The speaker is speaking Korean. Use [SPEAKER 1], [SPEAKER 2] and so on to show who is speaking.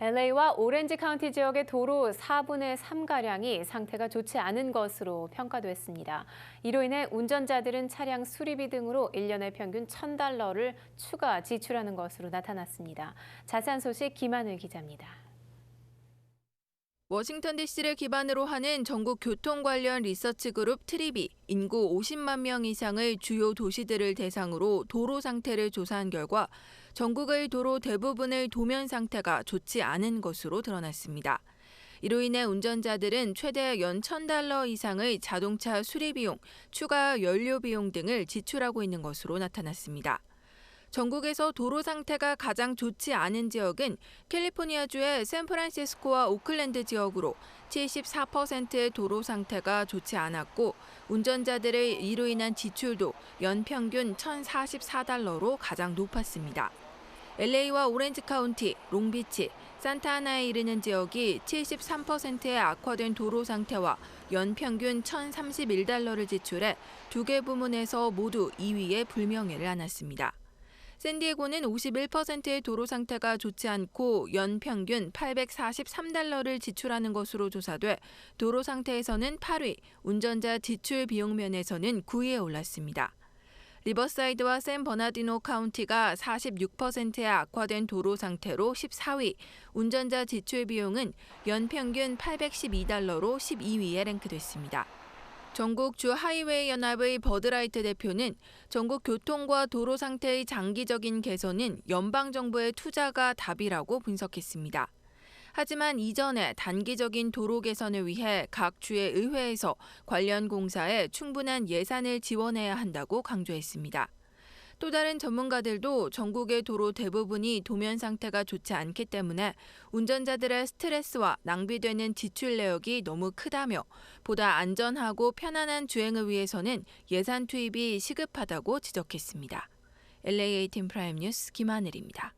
[SPEAKER 1] LA와 오렌지 카운티 지역의 도로 4분의 3가량이 상태가 좋지 않은 것으로 평가됐습니다. 이로 인해 운전자들은 차량 수리비 등으로 1년에 평균 1,000달러를 추가 지출하는 것으로 나타났습니다. 자세한 소식 김하늘 기자입니다.
[SPEAKER 2] 워싱턴 DC를 기반으로 하는 전국 교통 관련 리서치 그룹 트립이 인구 50만 명 이상의 주요 도시들을 대상으로 도로 상태를 조사한 결과 전국의 도로 대부분의 도면 상태가 좋지 않은 것으로 드러났습니다. 이로 인해 운전자들은 최대 연 1,000달러 이상의 자동차 수리 비용, 추가 연료 비용 등을 지출하고 있는 것으로 나타났습니다. 전국에서 도로 상태가 가장 좋지 않은 지역은 캘리포니아주의 샌프란시스코와 오클랜드 지역으로 74%의 도로 상태가 좋지 않았고 운전자들의 이로 인한 지출도 연평균 1,044달러로 가장 높았습니다. LA와 오렌지 카운티, 롱비치, 산타아나에 이르는 지역이 73%의 악화된 도로 상태와 연평균 1,031달러를 지출해 두 개 부문에서 모두 2위의 불명예를 안았습니다. 샌디에고는 51%의 도로 상태가 좋지 않고 연평균 843달러를 지출하는 것으로 조사돼 도로 상태에서는 8위, 운전자 지출 비용 면에서는 9위에 올랐습니다. 리버사이드와 샌 버나디노 카운티가 46%의 악화된 도로 상태로 14위, 운전자 지출 비용은 연평균 812달러로 12위에 랭크됐습니다. 전국 주 하이웨이 연합의 버드라이트 대표는 전국 교통과 도로 상태의 장기적인 개선은 연방 정부의 투자가 답이라고 분석했습니다. 하지만 이전에 단기적인 도로 개선을 위해 각 주의 의회에서 관련 공사에 충분한 예산을 지원해야 한다고 강조했습니다. 또 다른 전문가들도 전국의 도로 대부분이 도면 상태가 좋지 않기 때문에 운전자들의 스트레스와 낭비되는 지출 내역이 너무 크다며 보다 안전하고 편안한 주행을 위해서는 예산 투입이 시급하다고 지적했습니다. LA18 프라임 뉴스 김하늘입니다.